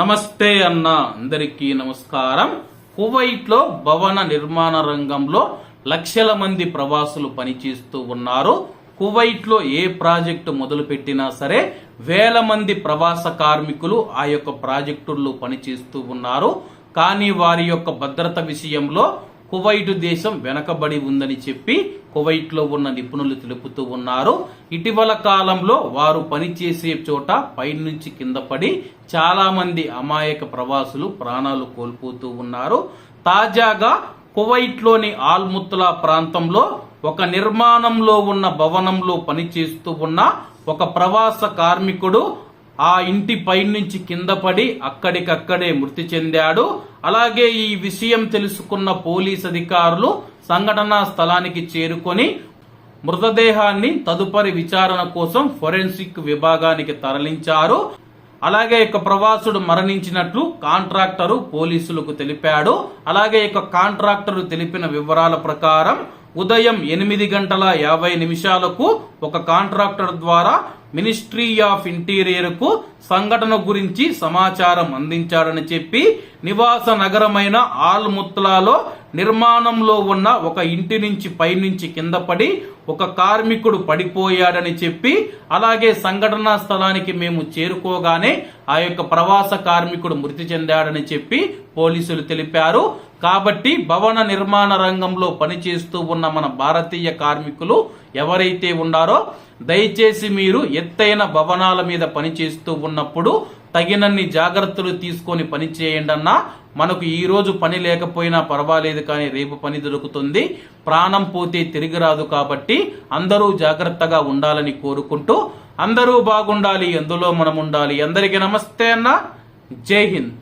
నమస్తే అన్న అందరికీ నమస్కారం. కువైట్లో భవన నిర్మాణ రంగంలో లక్షల మంది ప్రవాసులు పనిచేస్తూ ఉన్నారు. కువైట్లో ఏ ప్రాజెక్టు మొదలు పెట్టినా సరే వేల మంది ప్రవాస కార్మికులు ఆ యొక్క ప్రాజెక్టుల్లో పనిచేస్తూ ఉన్నారు. కానీ వారి యొక్క భద్రత విషయంలో కువైట్ దేశం వెనకబడి ఉందని చెప్పి కువైట్లో ఉన్న నిపుణులు తెలుపుతూ ఉన్నారు. ఇటీవల కాలంలో వారు పనిచేసే చోట పైనుంచి కింద పడి చాలామంది అమాయక ప్రవాసులు ప్రాణాలు కోల్పోతూ ఉన్నారు. తాజాగా కువైట్లోని ఆల్ముత్లా ప్రాంతంలో ఒక నిర్మాణంలో ఉన్న భవనంలో పనిచేస్తూ ఉన్న ఒక ప్రవాస కార్మికుడు ఆ ఇంటి పైనుంచి కింద పడి అక్కడికక్కడే మృతి చెందాడు. అలాగే ఈ విషయం తెలుసుకున్న పోలీస్ అధికారులు సంఘటనా స్థలానికి చేరుకొని మృతదేహాన్ని తదుపరి విచారణ కోసం ఫోరెన్సిక్ విభాగానికి తరలించారు. అలాగే ఇక ప్రవాసుడు మరణించినట్లు కాంట్రాక్టరు పోలీసులకు తెలిపాడు. అలాగే ఇక కాంట్రాక్టరు తెలిపిన వివరాల ప్రకారం ఉదయం ఎనిమిది గంటల యాభై నిమిషాలకు ఒక కాంట్రాక్టర్ ద్వారా మినిస్ట్రీ ఆఫ్ ఇంటీరియర్కు సంఘటన గురించి సమాచారం అందించాడని చెప్పి నివాస నగరమైన ఆల్ ముత్లాలో నిర్మాణంలో ఉన్న ఒక ఇంటి నుంచి పైనుంచి కింద పడి ఒక కార్మికుడు పడిపోయాడని చెప్పి అలాగే సంఘటనా స్థలానికి మేము చేరుకోగానే ఆ యొక్క ప్రవాస కార్మికుడు మృతి చెందాడని చెప్పి పోలీసులు తెలిపారు. కాబట్టి భవన నిర్మాణ రంగంలో పనిచేస్తూ ఉన్న మన భారతీయ కార్మికులు ఎవరైతే ఉన్నారో దయచేసి మీరు ఎత్తైన భవనాల మీద పనిచేస్తూ ఉన్నప్పుడు తగినన్ని జాగ్రత్తలు తీసుకొని పని చేయండి అన్నా మనకు ఈరోజు పని లేకపోయినా పర్వాలేదు కానీ రేపు పని దొరుకుతుంది. ప్రాణం పోతే తిరిగి రాదు కాబట్టి అందరూ జాగ్రత్తగా ఉండాలని కోరుకుంటూ అందరూ బాగుండాలి ఎందులో మనం ఉండాలి. అందరికీ నమస్తే అన్న. జై హింద్.